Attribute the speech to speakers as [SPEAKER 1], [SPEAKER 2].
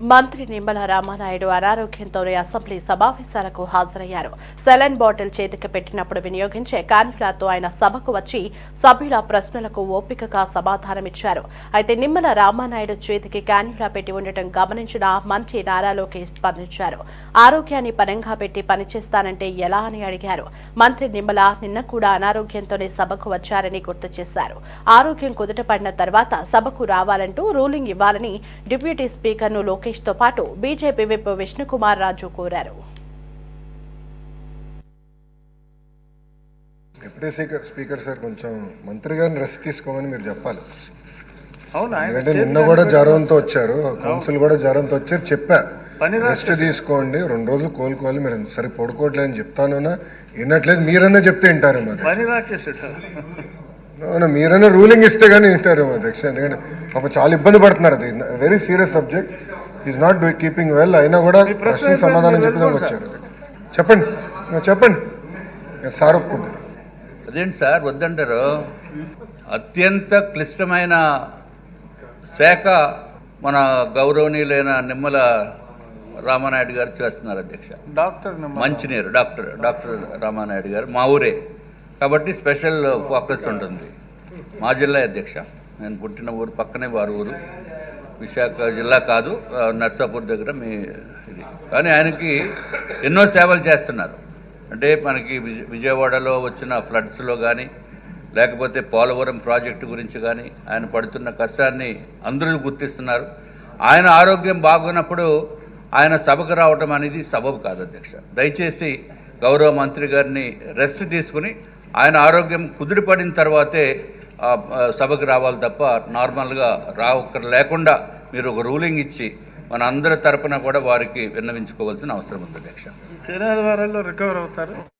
[SPEAKER 1] మంత్రి నిమ్మల రామానాయుడు అనారోగ్యంతోనే అసెంబ్లీ సమావేశాలకు హాజరయ్యారు. సెలైన్ బాటిల్ చేతికి పెట్టినప్పుడు వినియోగించే కాన్యులాతో ఆయన సభకు వచ్చి సభ్యుల ప్రశ్నలకు ఓపికగా సమాధానమిచ్చారు. అయితే నిమ్మల రామానాయుడు చేతికి కాన్యులా పెట్టి ఉండటం గమనించిన మంత్రి నారా లోకేష్ స్పందించారు. ఆరోగ్యాన్ని పనంగా పెట్టి పనిచేస్తానంటే ఎలా అని అడిగారు. మంత్రి నిమ్మల నిన్న కూడా అనారోగ్యంతోనే సభకు వచ్చారని గుర్తు చేశారు. ఆరోగ్యం కుదుటపడిన తర్వాత సభకు రావాలంటూ రూలింగ్ ఇవ్వాలని డిప్యూటీ స్పీకర్ను లోకేష్ తో పాటు బీజేపీ విప్ విష్ణుకుమార్ రాజు కోరారు.
[SPEAKER 2] డిప్యూటీ స్పీకర్ స్పీకర్ సార్ కొంచెం మంత్రి గారిని రెస్ట్ తీసుకోమని మీరు చెప్పాలి. ఎందుకంటే నిన్న కూడా జ్వరంతో వచ్చారు కౌన్సిల్ కూడా జ్వరంతో వచ్చారు చెప్పా. రెస్ట్ తీసుకోండి రెండు రోజులు కోలుకోవాలి మీరు సరే పడుకోవట్లేదు అని చెప్తాను వినట్లేదు మీరన్నా చెప్తే వింటారు అవును మీరైనా రూలింగ్ ఇస్తే కానీ వింటారు అధ్యక్ష ఎందుకంటే పాప చాలా ఇబ్బంది పడుతున్నారు అది. Very serious subject is not do keeping well అయినా కూడా
[SPEAKER 3] ప్రశ్న
[SPEAKER 2] సమాధానం చెప్పడానికి
[SPEAKER 3] వెళ్ళిపోండి
[SPEAKER 2] వచ్చారు. చెప్పండి చెప్పండి. సార్ ఒప్పుకుంటారు
[SPEAKER 4] అదేంటి సార్ వద్దంటారు? అత్యంత క్లిష్టమైన శాఖ మన గౌరవనీయులైన నిమ్మల రామానాయుడు గారు చేస్తున్నారు అధ్యక్ష.
[SPEAKER 3] డాక్టర్
[SPEAKER 4] మంచినీరు డాక్టర్ డాక్టర్ రామానాయుడు గారు మా ఊరే. కాబట్టి స్పెషల్ ఫోకస్ ఉంటుంది. మా జిల్లా అధ్యక్ష. నేను పుట్టిన ఊరు పక్కనే వారి ఊరు. విశాఖ జిల్లా కాదు నర్సాపూర్ దగ్గర మీ ఇది. కానీ ఆయనకి ఎన్నో సేవలు చేస్తున్నారు. అంటే మనకి విజ విజయవాడలో వచ్చిన ఫ్లడ్స్లో కానీ లేకపోతే పోలవరం ప్రాజెక్టు గురించి కానీ ఆయన పడుతున్న కష్టాన్ని అందరూ గుర్తిస్తున్నారు. ఆయన ఆరోగ్యం బాగున్నప్పుడు ఆయన సభకు రావటం అనేది సబబు కాదు అధ్యక్ష. దయచేసి గౌరవ మంత్రి గారిని రెస్ట్ తీసుకుని ఆయన ఆరోగ్యం కుదిరిపడిన తర్వాతే సభకు రావాలి తప్ప నార్మల్గా రా లేకుండా మీరు ఒక రూలింగ్ ఇచ్చి మన అందరి తరపున కూడా వారికి విన్నవించుకోవాల్సిన అవసరం ఉంది అధ్యక్ష.
[SPEAKER 3] శరీర శనివారాల్లో రికవర్ అవుతారు.